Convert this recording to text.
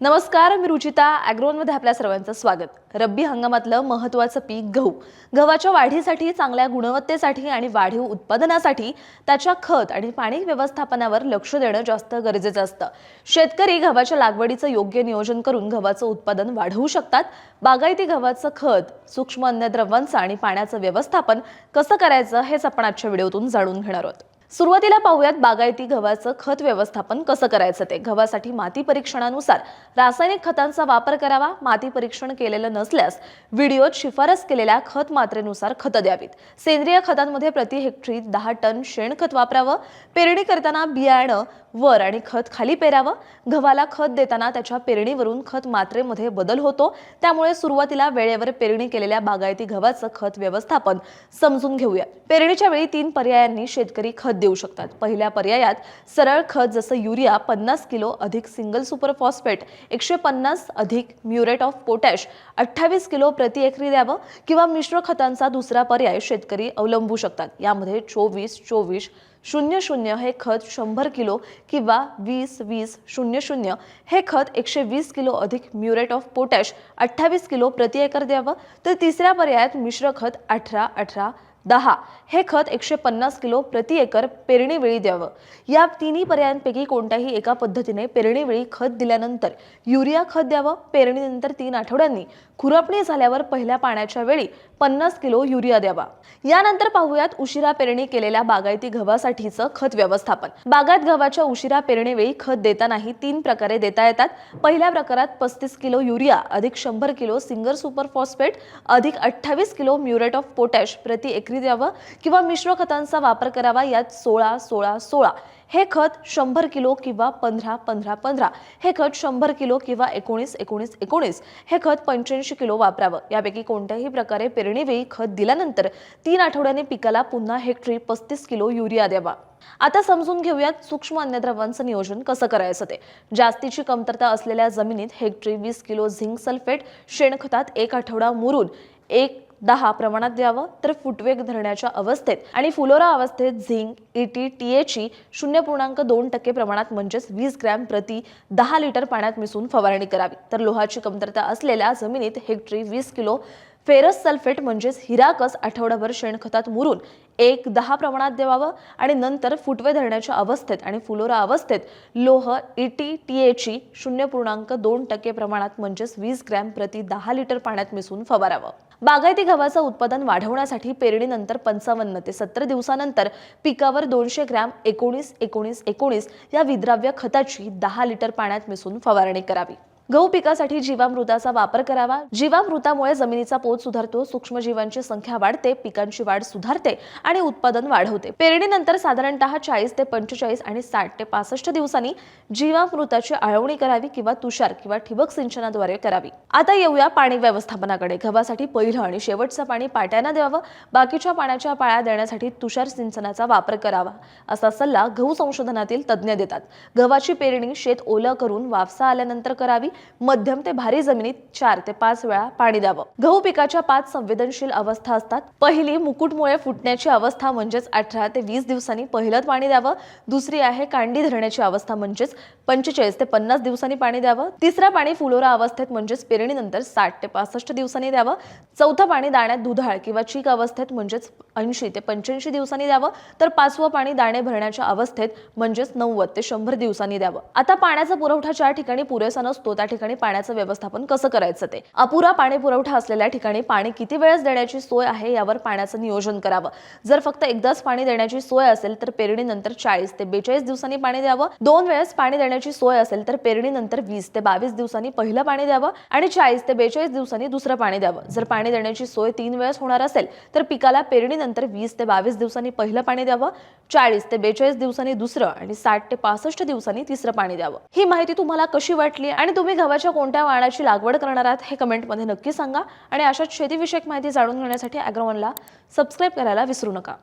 नमस्कार मी रुचिता ॲग्रोनमध्ये आपल्या सर्वांचं स्वागत. रब्बी हंगामातलं महत्त्वाचं पीक गहू. गव्हाच्या वाढीसाठी चांगल्या गुणवत्तेसाठी आणि वाढीव उत्पादनासाठी त्याच्या खत आणि पाणी व्यवस्थापनावर लक्ष देणं जास्त गरजेचं असतं. शेतकरी गव्हाच्या लागवडीचं योग्य नियोजन करून गव्हाचं उत्पादन वाढवू शकतात. बागायती गव्हाचं खत सूक्ष्म अन्नद्रव्यांचं आणि पाण्याचं व्यवस्थापन कसं करायचं हेच आपण आजच्या व्हिडिओतून जाणून घेणार आहोत. सुरुवातीला पाहूयात बागायती गव्हाचं खत व्यवस्थापन कसं करायचं ते. गव्हासाठी माती परीक्षणानुसार रासायनिक खतांचा वापर करावा माती परीक्षण केलेलं नसल्यास व्हिडिओत शिफारस केलेल्या खत मात्रेनुसार खतं द्यावीत. सेंद्रिय खतांमध्ये प्रति हेक्टरी दहा टन शेणखत वापरावं. पेरणी करताना बियाणं वर आणि खत खाली पेरावं. गव्हाला खत देताना त्याच्या पेरणीवरून खत मात्रेमध्ये बदल होतो. त्यामुळे सुरुवातीला वेळेवर पेरणी केलेल्या बागायती गव्हाचं खत व्यवस्थापन समजून घेऊया. पेरणीच्या वेळी तीन पर्यायांनी शेतकरी खत देऊ शकतात. पहिल्या पर्यायात सरळ खत जसं युरिया पन्नास किलो अधिक सिंगल सुपर फॉस्फेट एकशे पन्नास अधिक म्युरेट ऑफ पोटॅश अठ्ठावीस किलो प्रति एकरी द्यावं किंवा मिश्र खतांचा दुसरा पर्याय शेतकरी अवलंबू शकतात. यामध्ये चोवीस चोवीस शून्य शून्य हे खत शंभर किलो किंवा वीस वीस शून्य शून्य हे खत एकशे वीस किलो अधिक म्युरेट ऑफ पोटॅश अठ्ठावीस किलो प्रति एकर द्यावं. तर तिसऱ्या पर्यायात मिश्र खत अठरा अठरा दहा. हे खत एकशे पन्नास किलो प्रति एकर पेरणीवेळी द्यावं. या तिन्ही पर्यायांपैकी कोणत्याही एका पद्धतीने पेरणीवेळी खत दिल्यानंतर युरिया खत द्यावं पेरणीनंतर तीन आठवड्यांनी. खुरपणी झाल्यावर पहिल्या पाण्याच्या वेळी पन्नास किलो युरिया द्यावा. यानंतर पाहूयात उशिरा पेरणी केलेल्या बागायती गव्हासाठीचं खत व्यवस्थापन. बागायत गव्हाच्या उशिरा पेरणीवेळी खत देतानाही तीन प्रकारे देता येतात. पहिल्या प्रकारात पस्तीस किलो युरिया अधिक शंभर किलो सिंगर सुपर फॉस्फेट अधिक अठ्ठावीस किलो म्युरेट ऑफ पोटॅश प्रति विक्री द्यावं किंवा मिश्र खतांचा वापर करावा यात सोळा सोळा सोळा. हे खत शंभर किलो किंवा पंधरा पंधरा पंधरा. हे खत शंभर किलो किंवा एकोणीस एकोणीस एकोणीस. हे खत पंच्याऐंशी किलो वापरावं. यापैकी कोणत्याही प्रकारे पेरणीवेळी खत दिल्यानंतर तीन आठवड्याने पिकाला पुन्हा हेक्टरी पस्तीस किलो युरिया द्यावा. आता समजून घेऊयात सूक्ष्म अन्नद्रव्यांचं नियोजन कसं करायचं ते. जास्तीची कमतरता असलेल्या जमिनीत हेक्टरी वीस किलो झिंक सल्फेट शेणखतात एक आठवडा मुरून एक दहा प्रमाणात द्यावं तर फुटवेग धरण्याच्या अवस्थेत. आणि फुलोरा अवस्थेत झिंक ईटी टीएची शून्य पूर्णांक दोन टक्के प्रमाणात म्हणजेच वीस ग्रॅम प्रति दहा लिटर पाण्यात मिसळून फवारणी करावी. तर लोहाची कमतरता असलेल्या जमिनीत हेक्टरी वीस किलो फेरस सल्फेट म्हणजेच हिराकस आठवडाभर शेणखतात मुरून एक दहा प्रमाणात द्यावावं आणि नंतर फुटवे धरण्याच्या अवस्थेत आणि फुलोरा अवस्थेत लोह ईटी टी एची शून्य पूर्णांक दोन टक्के प्रमाणात म्हणजेच वीस ग्रॅम प्रति दहा लिटर पाण्यात मिसळून फवारावं. बागायती गव्हाचं उत्पादन वाढवण्यासाठी पेरणीनंतर पंचावन्न ते सत्तर दिवसानंतर पिकावर दोनशे ग्रॅम एकोणीस एकोणीस एकोणीस या विद्राव्य खताची दहा लिटर पाण्यात मिसळून फवारणी करावी. गहू पिकासाठी जीवामृताचा वापर करावा. जीवामृतामुळे जमिनीचा पोत सुधारतो सूक्ष्मजीवांची संख्या वाढते पिकांची वाढ सुधारते आणि उत्पादन वाढवते. पेरणीनंतर साधारणतः चाळीस ते पंचेचाळीस आणि साठ ते पासष्ट दिवसांनी जीवामृताची आळवणी करावी किंवा तुषार किंवा ठिबक सिंचनाद्वारे करावी. आता येऊया पाणी व्यवस्थापनाकडे. गव्हासाठी पहिलं आणि शेवटचं पाणी पाट्यानं द्यावं. बाकीच्या पाण्याच्या पाळ्या देण्यासाठी तुषार सिंचनाचा वापर करावा असा सल्ला गहू संशोधनातील तज्ज्ञ देतात. गव्हाची पेरणी शेत ओलं करून वाफसा आल्यानंतर करावी. मध्यम ते भारी जमिनीत चार ते पाच वेळा पाणी द्यावं. गहू पिकाच्या पाच संवेदनशील अवस्था असतात. पहिली मुकुटमुळे फुटण्याची अवस्था म्हणजेच अठरा ते वीस दिवसांनी पहिलं पाणी द्यावं. दुसरी आहे कांडी धरण्याची अवस्था म्हणजेच पंचेचाळीस ते पन्नास दिवसांनी पाणी द्यावं. तिसरं पाणी फुलोरा अवस्थेत म्हणजेच पेरणीनंतर साठ ते पासष्ट दिवसांनी द्यावं. चौथं पाणी दाण्यात दुधाळ किंवा चीक अवस्थेत म्हणजेच ऐंशी ते पंच्याऐंशी दिवसांनी द्यावं तर पाचवं पाणी दाणे भरण्याच्या अवस्थेत म्हणजेच नव्वद ते शंभर दिवसांनी द्यावं. आता पाण्याचा पुरवठा ज्या ठिकाणी पुरेसा नसतो त्या ठिकाणी पाण्याचं व्यवस्थापन कसं करायचं ते? अपुरा पाणी पुरवठा असलेल्या ठिकाणी पाणी किती वेळेस देण्याची सोय आहे यावर पाण्याचं नियोजन करावं. जर फक्त एकदाच पाणी देण्याची सोय असेल तर पेरणीनंतर चाळीस ते बेचाळीस दिवसांनी पाणी द्यावं. दोन वेळेस पाणी देण्याची सोय असेल तर पेरणीनंतर वीस ते बावीस दिवसांनी पहिलं पाणी द्यावं आणि चाळीस ते बेचाळीस दिवसांनी दुसरं पाणी द्यावं. जर पाणी देण्याची सोय तीन वेळेस होणार असेल तर पिकाला पेरणीनंतर वीस ते बावीस दिवसांनी पहिलं पाणी द्यावं चाळीस ते बेचाळीस दिवसांनी दुसरं आणि साठ ते पासष्ट दिवसांनी तिसरं पाणी द्यावं. ही माहिती तुम्हाला कशी वाटली आणि तुम्ही गव्हाच्या कोणत्या वाणाची लागवड करणार आहात हे कमेंटमध्ये नक्की सांगा आणि अशाच शेतीविषयक माहिती जाणून घेण्यासाठी अॅग्रोवनला सबस्क्राईब करायला विसरू नका.